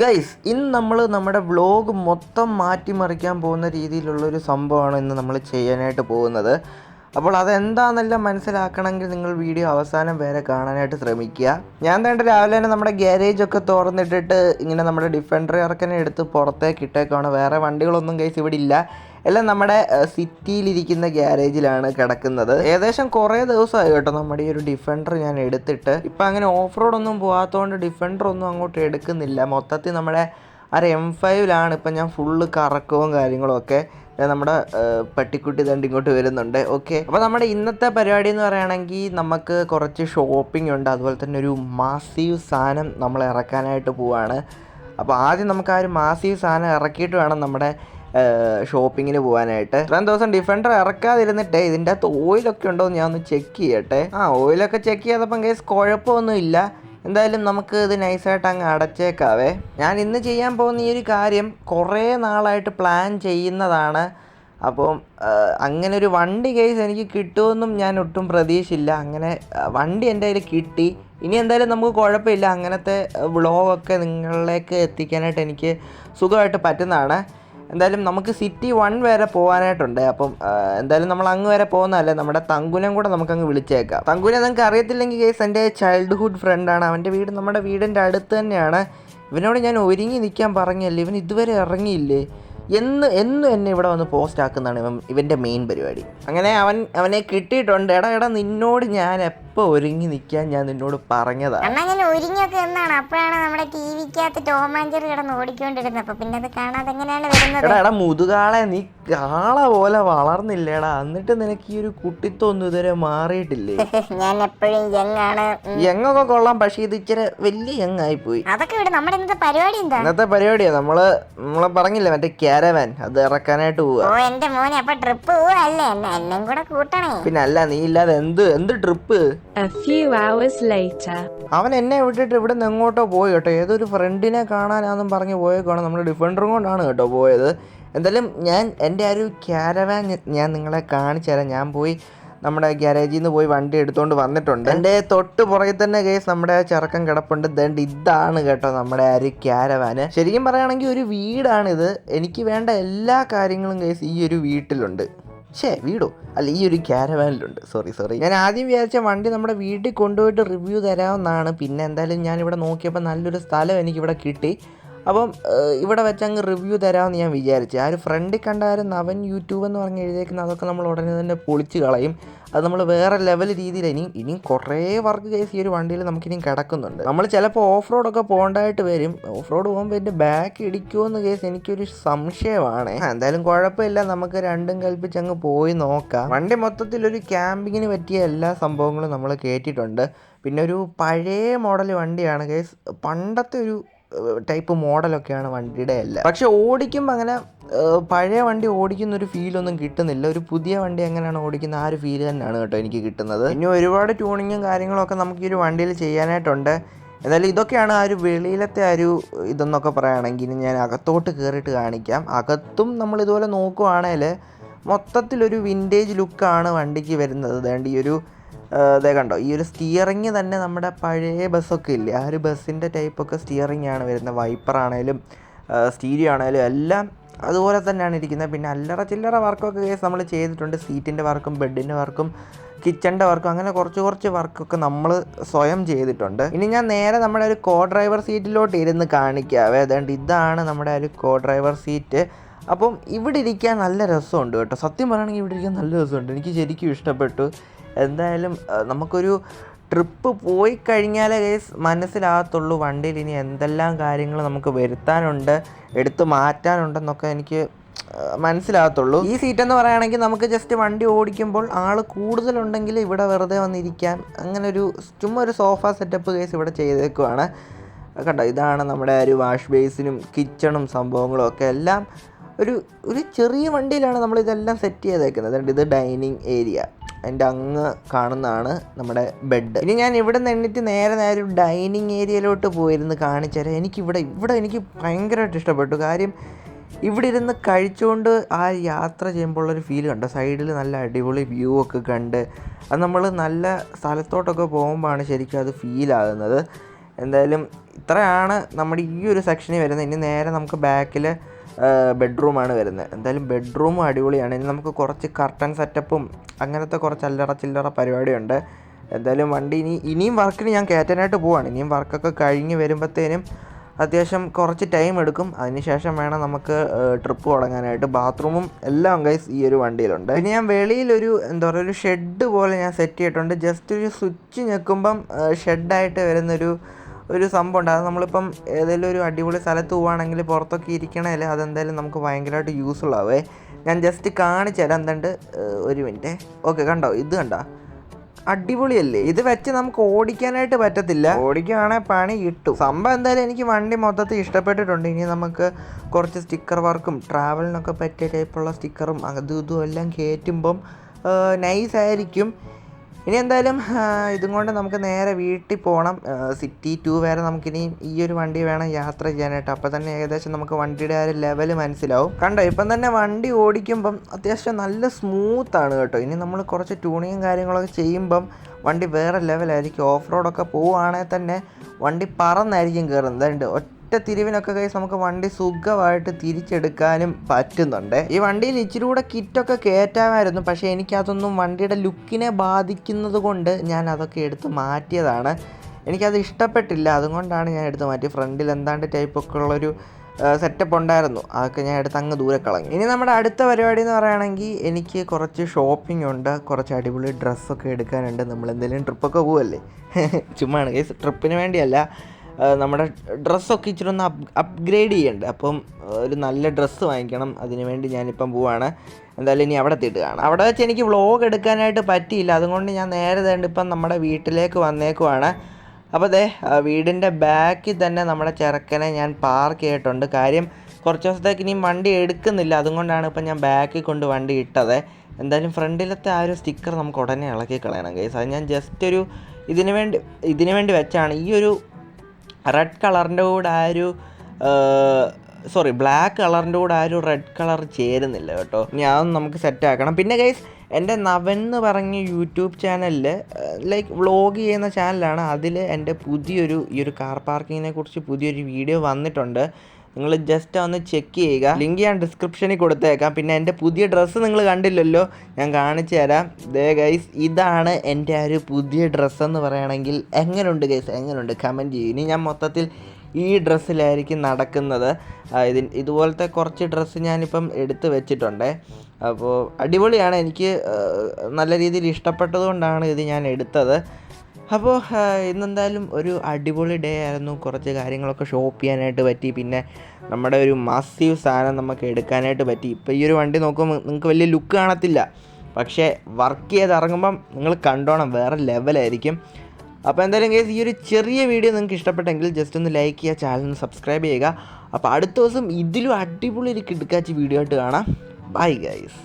Guys ഇന്ന് നമ്മൾ നമ്മുടെ വ്ലോഗ് മൊത്തം മാറ്റിമറിക്കാൻ പോകുന്ന രീതിയിലുള്ളൊരു സംഭവമാണ് ഇന്ന് നമ്മൾ ചെയ്യാനായിട്ട് പോകുന്നത്. അപ്പോൾ അതെന്താണെന്നെല്ലാം മനസ്സിലാക്കണമെങ്കിൽ നിങ്ങൾ വീഡിയോ അവസാനം വരെ കാണാനായിട്ട് ശ്രമിക്കുക. ഞാൻ വേണ്ട രാവിലെ തന്നെ നമ്മുടെ ഗ്യാരേജ് ഒക്കെ തുറന്നിട്ടിട്ട് ഇങ്ങനെ നമ്മുടെ ഡിഫൻഡർ ഇറക്കനെ എടുത്ത് പുറത്തേക്ക് ഇട്ടേക്കാണ്. വേറെ വണ്ടികളൊന്നും കേസ് ഇവിടെ ഇല്ല. എല്ലാം നമ്മുടെ സിറ്റിയിലിരിക്കുന്ന ഗ്യാരേജിലാണ് കിടക്കുന്നത്. ഏകദേശം കുറേ ദിവസമായി കേട്ടോ നമ്മുടെ ഈ ഒരു ഡിഫൻഡർ ഞാൻ എടുത്തിട്ട്. ഇപ്പം അങ്ങനെ ഓഫ് റോഡ് ഒന്നും പോകാത്തതുകൊണ്ട് ഡിഫൻഡർ ഒന്നും അങ്ങോട്ട് എടുക്കുന്നില്ല. മൊത്തത്തിൽ നമ്മുടെ ഒരു എം ഫൈവിലാണ് ഇപ്പം ഞാൻ ഫുള്ള് കറക്കവും കാര്യങ്ങളും ഒക്കെ നമ്മുടെ പട്ടിക്കുട്ടി ദണ്ട് ഇങ്ങോട്ട് വരുന്നുണ്ട്. ഓക്കെ. അപ്പോൾ നമ്മുടെ ഇന്നത്തെ പരിപാടി എന്ന് പറയുകയാണെങ്കിൽ നമുക്ക് കുറച്ച് ഷോപ്പിംഗ് ഉണ്ട്. അതുപോലെ തന്നെ ഒരു മാസീവ് സാധനം നമ്മൾ ഇറക്കാനായിട്ട് പോവാണ്. അപ്പോൾ ആദ്യം നമുക്ക് ആ ഒരു മാസീവ് സാധനം ഇറക്കിയിട്ട് വേണം നമ്മുടെ ഷോപ്പിങ്ങിന് പോകാനായിട്ട് ഇത്രയും ദിവസം ഡിഫൻഡർ ഇറക്കാതിരുന്നിട്ട് ഇതിന്റെ അകത്ത് ഓയിലൊക്കെ ഉണ്ടോ എന്ന് ഞാൻ ഒന്ന് ചെക്ക് ചെയ്യട്ടെ. ആ ഓയിലൊക്കെ ചെക്ക് ചെയ്തപ്പം കേസ് കുഴപ്പമൊന്നും ഇല്ല എന്തായാലും നമുക്ക് ഇത് നൈസായിട്ട് അങ്ങ് അടച്ചേക്കാവേ. ഞാൻ ഇന്ന് ചെയ്യാൻ പോകുന്ന ഈ ഒരു കാര്യം കുറേ നാളായിട്ട് പ്ലാൻ ചെയ്യുന്നതാണ്. അപ്പം അങ്ങനെ ഒരു വണ്ടി കേസ് എനിക്ക് കിട്ടുമെന്നും ഞാൻ ഒട്ടും പ്രതീക്ഷയില്ല. അങ്ങനെ വണ്ടി എന്റെ കയ്യിൽ കിട്ടി. ഇനി എന്തായാലും നമുക്ക് കുഴപ്പമില്ല. അങ്ങനത്തെ വ്ളോഗൊക്കെ നിങ്ങളിലേക്ക് എത്തിക്കാനായിട്ട് എനിക്ക് സുഖമായിട്ട് പറ്റുന്നതാണ്. എന്തായാലും നമുക്ക് സിറ്റി വൺ വരെ പോകാനായിട്ടുണ്ട് അപ്പം എന്തായാലും നമ്മൾ അങ്ങ് വരെ പോകുന്നതല്ലേ? നമ്മുടെ തങ്കുനം കൂടെ നമുക്ക് അങ്ങ് വിളിച്ചേക്കാം. തങ്കുനെ നിങ്ങൾക്ക് അറിയത്തില്ലെങ്കിൽ കേസ് എന്റെ ചൈൽഡ്ഹുഡ് ഫ്രണ്ടാണ് അവന്റെ വീട് നമ്മുടെ വീടിന്റെ അടുത്ത് തന്നെയാണ്. ഇവനോട് ഞാൻ ഒരുങ്ങി നിൽക്കാൻ പറഞ്ഞല്ലേ? ഇവൻ ഇതുവരെ ഇറങ്ങിയില്ലേ? എന്ന് എന്നും എന്നെ ഇവിടെ വന്ന് പോസ്റ്റ് ആക്കുന്നതാണ് ഇവൻ ഇവന്റെ മെയിൻ പരിപാടി. അങ്ങനെ അവൻ അവനെ കിട്ടിയിട്ടുണ്ട്. എടാ എടാ നിന്നോട് ഞാൻ എപ്പോൾ ഒരുങ്ങി നിൽക്കാൻ ഞാൻ നിന്നോട് പറഞ്ഞതാണ് ഞാൻ ഒരുങ്ങിയൊക്കെ എന്നാണ്? അപ്പോഴാണ് നമ്മുടെ ടി വിക്കകത്ത് ടോമാഞ്ചർ കിടന്ന് ഓടിക്കൊണ്ടിരുന്നത്. അപ്പോൾ പിന്നെ അത് കാണാതെ എങ്ങനെയാണ് വരുന്നത്? എടാ എടാ മുതുകാളെ നീ കാള പോലെ വളർന്നില്ലേടാ. എന്നിട്ട് നിനക്ക് ഈ ഒരു കുട്ടിത്തൊന്നും ഇതുവരെ മാറിയിട്ടില്ലേ? ഞാൻ എപ്പോഴും യങ് ആണ്. യങ്ങൊക്കെ കൊള്ളാം. പക്ഷേ ഇത് ഇച്ചിരി വലിയ യങ്ങായി പോയി അതൊക്കെ ഇവിടെ നമ്മുടെ ഇന്നത്തെ പരിപാടി എന്താ? ഇന്നത്തെ പരിപാടിയാ. നമ്മൾ നമ്മളെ പറഞ്ഞില്ലേ മറ്റേ ക്യാരവാൻ അത് ഇറക്കാനായിട്ട് പോവുക ഓ എന്റെ മോനെ അപ്പൊ ട്രിപ്പ് പോവല്ലേ? എന്നെ എന്നെയും കൂടെ കൂട്ടണേ. പിന്നെ അല്ല നീ ഇല്ലാതെ എന്ത് എന്ത് trip A few hours later. അവൻ എന്നെ വിട്ടിട്ട് ഇവിടെ നിന്ന് എങ്ങോട്ടോ പോയി കേട്ടോ. ഏതൊരു ഫ്രണ്ടിനെ കാണാനാന്നും പറഞ്ഞ് പോയേക്കാണ് നമ്മുടെ ഡിഫൻഡറും കൊണ്ടാണ് കേട്ടോ പോയത്. എന്തായാലും ഞാൻ എന്റെ ആ ഒരു ക്യാരവാൻ ഞാൻ നിങ്ങളെ കാണിച്ചു തരാം. ഞാൻ പോയി നമ്മുടെ ഗ്യാരേജിൽ നിന്ന് പോയി വണ്ടി എടുത്തുകൊണ്ട് വന്നിട്ടുണ്ട്. എന്റെ തൊട്ട് പുറകിൽ തന്നെ കേസ് നമ്മുടെ ചെറുക്കം കിടപ്പുണ്ട്. ദണ്ട് ഇതാണ് കേട്ടോ നമ്മുടെ ആ ഒരു ക്യാരവാന് ശരിക്കും പറയുകയാണെങ്കിൽ ഒരു വീടാണിത്. എനിക്ക് വേണ്ട എല്ലാ കാര്യങ്ങളും കേസ് ഈ ഒരു വീട്ടിലുണ്ട്. ഛേ വീടോ? അല്ല ഈ ഒരു ക്യാരവാനിലുണ്ട് സോറി സോറി ഞാൻ ആദ്യം വിചാരിച്ച വണ്ടി നമ്മുടെ വീട്ടിൽ കൊണ്ടുപോയിട്ട് റിവ്യൂ തരാമെന്നാണ് പിന്നെ എന്തായാലും ഞാൻ ഇവിടെ നോക്കിയപ്പോൾ നല്ലൊരു സ്ഥലം എനിക്കിവിടെ കിട്ടി. അപ്പം ഇവിടെ വെച്ച് അങ്ങ് റിവ്യൂ തരാമെന്ന് ഞാൻ വിചാരിച്ചു. ആ ഒരു ഫ്രണ്ടിൽ കണ്ടായിരുന്നു അവൻ യൂട്യൂബ് എന്ന് പറഞ്ഞ് എഴുതിയേക്കുന്ന അതൊക്കെ നമ്മൾ ഉടനെ തന്നെ പൊളിച്ച് കളയും. അത് നമ്മൾ വേറെ ലെവൽ രീതിയിൽ ഇനിയും ഇനിയും കുറേ വർക്ക് കേസ് ഈ ഒരു വണ്ടിയിൽ നമുക്കിനി കിടക്കുന്നുണ്ട്. നമ്മൾ ചിലപ്പോൾ ഓഫ് റോഡൊക്കെ പോകേണ്ടതായിട്ട് വരും. ഓഫ് റോഡ് പോകുമ്പോൾ എന്റെ ബാക്ക് ഇടിക്കുമോ എന്ന് കേസ് എനിക്കൊരു സംശയമാണ്. എന്തായാലും കുഴപ്പമില്ല. നമുക്ക് രണ്ടും കൽപ്പിച്ച് അങ്ങ് പോയി നോക്കാം. വണ്ടി മൊത്തത്തിൽ ഒരു ക്യാമ്പിങ്ങിന് പറ്റിയ എല്ലാ സംഭവങ്ങളും നമ്മൾ കേട്ടിട്ടുണ്ട്. പിന്നെ ഒരു പഴയ മോഡൽ വണ്ടിയാണ് കേസ് പണ്ടത്തെ ഒരു ടൈപ്പ് മോഡലൊക്കെയാണ് വണ്ടിയുടെ എല്ലാം. പക്ഷെ ഓടിക്കുമ്പോൾ അങ്ങനെ പഴയ വണ്ടി ഓടിക്കുന്ന ഒരു ഫീലൊന്നും കിട്ടുന്നില്ല. ഒരു പുതിയ വണ്ടി എങ്ങനെയാണ് ഓടിക്കുന്ന ആ ഒരു ഫീൽ തന്നെയാണ് കേട്ടോ എനിക്ക് കിട്ടുന്നത്. ഇനി ഒരുപാട് ട്യൂണിങ്ങും കാര്യങ്ങളൊക്കെ നമുക്ക് ഈ ഒരു വണ്ടിയിൽ ചെയ്യാനായിട്ടുണ്ട്. എന്നാലും ഇതൊക്കെയാണ് ആ ഒരു വെളിയിലത്തെ ആ ഒരു ഇതെന്നൊക്കെ പറയുകയാണെങ്കിൽ ഞാൻ അകത്തോട്ട് കയറിയിട്ട് കാണിക്കാം. അകത്തും നമ്മൾ ഇതുപോലെ നോക്കുവാണെങ്കിൽ മൊത്തത്തിലൊരു വിന്റേജ് ലുക്കാണ് വണ്ടിക്ക് വരുന്നത്. വേണ്ട ഈ ഒരു ഇതേ കണ്ടോ ഈ ഒരു സ്റ്റിയറിങ് തന്നെ നമ്മുടെ പഴയ ബസ്സൊക്കെ ഇല്ലേ? ആ ഒരു ബസ്സിന്റെ ടൈപ്പൊക്കെ സ്റ്റിയറിങ് ആണ് വരുന്നത്. വൈപ്പർ ആണേലും സ്റ്റീരിയോ ആണേലും എല്ലാം അതുപോലെ തന്നെയാണ് ഇരിക്കുന്നത്. പിന്നെ അല്ലറ ചില്ലറ വർക്കൊക്കെ കേസ് നമ്മൾ ചെയ്തിട്ടുണ്ട്. സീറ്റിന്റെ വർക്കും ബെഡിന്റെ വർക്കും കിച്ചണിന്റെ വർക്കും അങ്ങനെ കുറച്ച് കുറച്ച് വർക്കൊക്കെ നമ്മൾ സ്വയം ചെയ്തിട്ടുണ്ട്. ഇനി ഞാൻ നേരെ നമ്മുടെ ഒരു കോ ഡ്രൈവർ സീറ്റിലോട്ട് ഇരുന്ന് കാണിക്കാം ഏതാണ്ട് ഇതാണ് നമ്മുടെ ഒരു കോ ഡ്രൈവർ സീറ്റ് അപ്പം ഇവിടെ ഇരിക്കാൻ നല്ല രസമുണ്ട് കേട്ടോ. സത്യം പറയുകയാണെങ്കിൽ ഇവിടെ ഇരിക്കാൻ നല്ല രസമുണ്ട്. എനിക്ക് ശരിക്കും ഇഷ്ടപ്പെട്ടു. എന്തായാലും നമുക്കൊരു ട്രിപ്പ് പോയി കഴിഞ്ഞാലേ കേസ് മനസ്സിലാകത്തുള്ളൂ വണ്ടിയിൽ ഇനി എന്തെല്ലാം കാര്യങ്ങൾ നമുക്ക് വരുത്താനുണ്ട് എടുത്തു മാറ്റാനുണ്ടെന്നൊക്കെ എനിക്ക് മനസ്സിലാകത്തുള്ളൂ. ഈ സീറ്റ് എന്ന് പറയുകയാണെങ്കിൽ നമുക്ക് ജസ്റ്റ് വണ്ടി ഓടിക്കുമ്പോൾ ആൾ കൂടുതലുണ്ടെങ്കിൽ ഇവിടെ വെറുതെ വന്നിരിക്കാൻ അങ്ങനെ ഒരു ചുമ്മാ ഒരു സോഫ സെറ്റപ്പ് കേസ് ഇവിടെ ചെയ്തേക്കുവാണ്. കണ്ടോ ഇതാണ് നമ്മുടെ ഒരു വാഷ് ബേസിനും കിച്ചണും സംഭവങ്ങളും ഒക്കെ എല്ലാം ഒരു ഒരു ചെറിയ വണ്ടിയിലാണ് നമ്മൾ ഇതെല്ലാം സെറ്റ് ചെയ്തേക്കുന്നത്. ഇത് ഡൈനിങ് ഏരിയ അതിന്റെ അങ്ങ് കാണുന്നതാണ് നമ്മുടെ ബെഡ്. ഇനി ഞാൻ ഇവിടെ നിന്ന് എണ്ണിട്ട് നേരെ നേരെ ഒരു ഡൈനിങ് ഏരിയയിലോട്ട് പോയിരുന്ന് കാണിച്ചാൽ എനിക്കിവിടെ ഇവിടെ എനിക്ക് ഭയങ്കരമായിട്ട് ഇഷ്ടപ്പെട്ടു. കാര്യം ഇവിടെ ഇരുന്ന് കഴിച്ചുകൊണ്ട് ആ യാത്ര ചെയ്യുമ്പോൾ ഉള്ളൊരു ഫീൽ കണ്ടോ? സൈഡിൽ നല്ല അടിപൊളി വ്യൂ ഒക്കെ കണ്ട് അത് നമ്മൾ നല്ല സ്ഥലത്തോട്ടൊക്കെ പോകുമ്പോഴാണ് ശരിക്കും അത് ഫീലാകുന്നത് എന്തായാലും ഇത്രയാണ് നമ്മുടെ ഈ ഒരു സെക്ഷനിൽ വരുന്നത്. ഇനി നേരെ നമുക്ക് ബാക്കിൽ ബെഡ്റൂമാണ് വരുന്നത്. എന്തായാലും ബെഡ്റൂം അടിപൊളിയാണ്. ഇനി നമുക്ക് കുറച്ച് കർട്ടൻ സെറ്റപ്പും അങ്ങനത്തെ കുറച്ച് അല്ലറ ചില്ലറ പരിപാടിയുണ്ട്. എന്തായാലും വണ്ടി ഇനി ഇനിയും വർക്കിന് ഞാൻ കയറ്റാനായിട്ട് പോവാണ്. ഇനിയും വർക്കൊക്കെ കഴിഞ്ഞ് വരുമ്പോഴത്തേനും അത്യാവശ്യം കുറച്ച് ടൈം എടുക്കും. അതിനുശേഷം വേണം നമുക്ക് ട്രിപ്പ് തുടങ്ങാനായിട്ട്. ബാത്റൂമും എല്ലാം ഗൈസ് ഈ ഒരു വണ്ടിയിലുണ്ട്. പിന്നെ ഞാൻ വെളിയിലൊരു എന്താ പറയുക ഒരു ഷെഡ് പോലെ ഞാൻ സെറ്റ് ചെയ്തിട്ടുണ്ട്. ജസ്റ്റ് ഒരു സ്വിച്ച് ഞെക്കുമ്പം ഷെഡായിട്ട് വരുന്നൊരു ഒരു സംഭവം ഉണ്ട് അത് നമ്മളിപ്പം ഏതെങ്കിലും ഒരു അടിപൊളി സ്ഥലത്ത് പോവുകയാണെങ്കിൽ പുറത്തൊക്കെ ഇരിക്കണേൽ അതെന്തായാലും നമുക്ക് ഭയങ്കരമായിട്ട് യൂസ്ഫുള്ളാവേ ഞാൻ ജസ്റ്റ് കാണിച്ചു തരാം. എന്തുണ്ട്? ഒരു മിനിറ്റ്. ഓക്കെ കണ്ടോ? ഇത് കണ്ടോ? അടിപൊളിയല്ലേ? ഇത് വെച്ച് നമുക്ക് ഓടിക്കാനായിട്ട് പറ്റത്തില്ല. ഓടിക്കുകയാണെങ്കിൽ പണി കിട്ടും. സംഭവം എന്തായാലും എനിക്ക് വണ്ടി മൊത്തത്തിൽ ഇഷ്ടപ്പെട്ടിട്ടുണ്ട്. ഇനി നമുക്ക് കുറച്ച് സ്റ്റിക്കർ വർക്കും ട്രാവലിനൊക്കെ പറ്റിയ ടൈപ്പുള്ള സ്റ്റിക്കറും അതും ഇതും എല്ലാം കയറ്റുമ്പം നൈസ് ആയിരിക്കും. ഇനി എന്തായാലും ഇതും കൊണ്ട് നമുക്ക് നേരെ വീട്ടിൽ പോകണം സിറ്റി ടു വരെ നമുക്കിനി ഈ ഒരു വണ്ടി വേണം യാത്ര ചെയ്യാനായിട്ട്. അപ്പോൾ തന്നെ ഏകദേശം നമുക്ക് വണ്ടിയുടെ ആ ഒരു ലെവൽ മനസ്സിലാവും. കണ്ടോ ഇപ്പം തന്നെ വണ്ടി ഓടിക്കുമ്പം അത്യാവശ്യം നല്ല സ്മൂത്താണ് കേട്ടോ. ഇനി നമ്മൾ കുറച്ച് ട്യൂണിങ്ങും കാര്യങ്ങളൊക്കെ ചെയ്യുമ്പം വണ്ടി വേറെ ലെവലായിരിക്കും ഓഫ് റോഡൊക്കെ പോവുകയാണെങ്കിൽ തന്നെ വണ്ടി പറന്നായിരിക്കും കയറുന്നത് ഉണ്ട്. ഒറ്റ തിരിവിനൊക്കെ കഴിച്ച് നമുക്ക് വണ്ടി സുഖമായിട്ട് തിരിച്ചെടുക്കാനും പറ്റുന്നുണ്ട്. ഈ വണ്ടിയിൽ ഇച്ചിരി കൂടെ കിറ്റൊക്കെ കയറ്റാമായിരുന്നു. പക്ഷേ എനിക്കതൊന്നും വണ്ടിയുടെ ലുക്കിനെ ബാധിക്കുന്നത് കൊണ്ട് ഞാൻ അതൊക്കെ എടുത്ത് മാറ്റിയതാണ്. എനിക്കത് ഇഷ്ടപ്പെട്ടില്ല. അതുകൊണ്ടാണ് ഞാൻ എടുത്ത് മാറ്റി. ഫ്രണ്ടിൽ എന്താണ്ട് ടൈപ്പൊക്കെ ഉള്ളൊരു സെറ്റപ്പ് ഉണ്ടായിരുന്നു. അതൊക്കെ ഞാൻ എടുത്ത് അങ്ങ് ദൂരെ കളഞ്ഞു. ഇനി നമ്മുടെ അടുത്ത പരിപാടി എന്ന് പറയുകയാണെങ്കിൽ എനിക്ക് കുറച്ച് ഷോപ്പിംഗ് ഉണ്ട്. കുറച്ച് അടിപൊളി ഡ്രസ്സൊക്കെ എടുക്കാനുണ്ട്. നമ്മൾ എന്തെങ്കിലും ട്രിപ്പൊക്കെ പോവല്ലേ? ചുമ്മാണ് കേസ് ട്രിപ്പിന് വേണ്ടിയല്ല. നമ്മുടെ ഡ്രസ്സൊക്കെ ഇച്ചിരി ഒന്ന് അപ് അപ്ഗ്രേഡ് ചെയ്യേണ്ടത് അപ്പം ഒരു നല്ല ഡ്രസ്സ് വാങ്ങിക്കണം. അതിന് വേണ്ടി ഞാനിപ്പം പോവാണ്. എന്തായാലും ഇനി അവിടെ എത്തിയിട്ട് കാണാം അവിടെ വെച്ച് എനിക്ക് വ്ളോഗ് എടുക്കാനായിട്ട് പറ്റിയില്ല. അതുകൊണ്ട് ഞാൻ നേരെ തേണ്ട ഇപ്പം നമ്മുടെ വീട്ടിലേക്ക് വന്നേക്കുവാണ്. അപ്പോൾ അതെ വീടിന്റെ ബാക്കിൽ തന്നെ നമ്മുടെ ചെറുക്കനെ ഞാൻ പാർക്ക് ചെയ്തിട്ടുണ്ട്. കാര്യം കുറച്ച് ദിവസത്തേക്ക് ഇനിയും വണ്ടി എടുക്കുന്നില്ല. അതുകൊണ്ടാണ് ഇപ്പം ഞാൻ ബാക്കിൽ കൊണ്ട് വണ്ടി ഇട്ടത്. എന്തായാലും ഫ്രണ്ടിലത്തെ ആ ഒരു സ്റ്റിക്കർ നമുക്ക് ഉടനെ ഇളക്കി കളയണം കേസ് അത് ഞാൻ ജസ്റ്റ് ഒരു ഇതിനു വേണ്ടി ഇതിനു വേണ്ടി വെച്ചാണ്. ഈ ഒരു റെഡ് കളറിന്റെ കൂടെ ആ ഒരു സോറി ബ്ലാക്ക് കളറിന്റെ കൂടെ ആ ഒരു റെഡ് കളർ ചേരുന്നില്ല കേട്ടോ. ഇനി നമുക്ക് സെറ്റ് ആക്കണം. പിന്നെ ഗൈസ് എന്റെ നവൻ എന്ന് പറഞ്ഞ യൂട്യൂബ് ചാനലിൽ ലൈക്ക് വ്ളോഗ് ചെയ്യുന്ന ചാനലാണ് അതിൽ എന്റെ പുതിയൊരു ഈ ഒരു കാർ പാർക്കിങ്ങിനെ കുറിച്ച് പുതിയൊരു വീഡിയോ വന്നിട്ടുണ്ട്. നിങ്ങൾ ജസ്റ്റ് ഒന്ന് ചെക്ക് ചെയ്യുക. ലിങ്ക് ഞാൻ ഡിസ്ക്രിപ്ഷനിൽ കൊടുത്തേക്കാം. പിന്നെ എന്റെ പുതിയ ഡ്രസ്സ് നിങ്ങൾ കണ്ടില്ലല്ലോ? ഞാൻ കാണിച്ചു തരാം. ദേ ഗൈസ് ഇതാണ് എന്റെ ഒരു പുതിയ ഡ്രസ്സ് എന്ന് പറയുകയാണെങ്കിൽ എങ്ങനെയുണ്ട് ഗൈസ് എങ്ങനെയുണ്ട് കമന്റ് ചെയ്യും. ഇനി ഞാൻ മൊത്തത്തിൽ ഈ ഡ്രസ്സിലായിരിക്കും നടക്കുന്നത്. ആ, ഇതിൻ ഇതുപോലത്തെ കുറച്ച് ഡ്രസ്സ് ഞാനിപ്പം എടുത്ത് വെച്ചിട്ടുണ്ട്. അപ്പോൾ അടിപൊളിയാണ്. എനിക്ക് നല്ല രീതിയിൽ ഇഷ്ടപ്പെട്ടതുകൊണ്ടാണ് ഇത് ഞാൻ എടുത്തത്. അപ്പോൾ ഇന്നെന്തായാലും ഒരു അടിപൊളി ഡേ ആയിരുന്നു. കുറച്ച് കാര്യങ്ങളൊക്കെ ഷോപ്പ് ചെയ്യാനായിട്ട് പറ്റി. പിന്നെ നമ്മുടെ ഒരു മാസീവ് സാധനം നമുക്ക് എടുക്കാനായിട്ട് പറ്റി. ഇപ്പോൾ ഈ ഒരു വണ്ടി നോക്കുമ്പോൾ നിങ്ങൾക്ക് വലിയ ലുക്ക് കാണത്തില്ല. പക്ഷേ വർക്ക് ചെയ്ത് ഇറങ്ങുമ്പം നിങ്ങൾ കണ്ടോണം വേറെ ലെവലായിരിക്കും അപ്പോൾ എന്തായാലും കേസ് ഈ ഒരു ചെറിയ വീഡിയോ നിങ്ങൾക്ക് ഇഷ്ടപ്പെട്ടെങ്കിൽ ജസ്റ്റ് ഒന്ന് ലൈക്ക് ചെയ്യുക ചാനൽ സബ്സ്ക്രൈബ് ചെയ്യുക. അപ്പോൾ അടുത്ത ദിവസം ഇതിലും അടിപൊളി ഒരു കിടക്കാച്ച് വീഡിയോ ആയിട്ട് കാണാം. Bye guys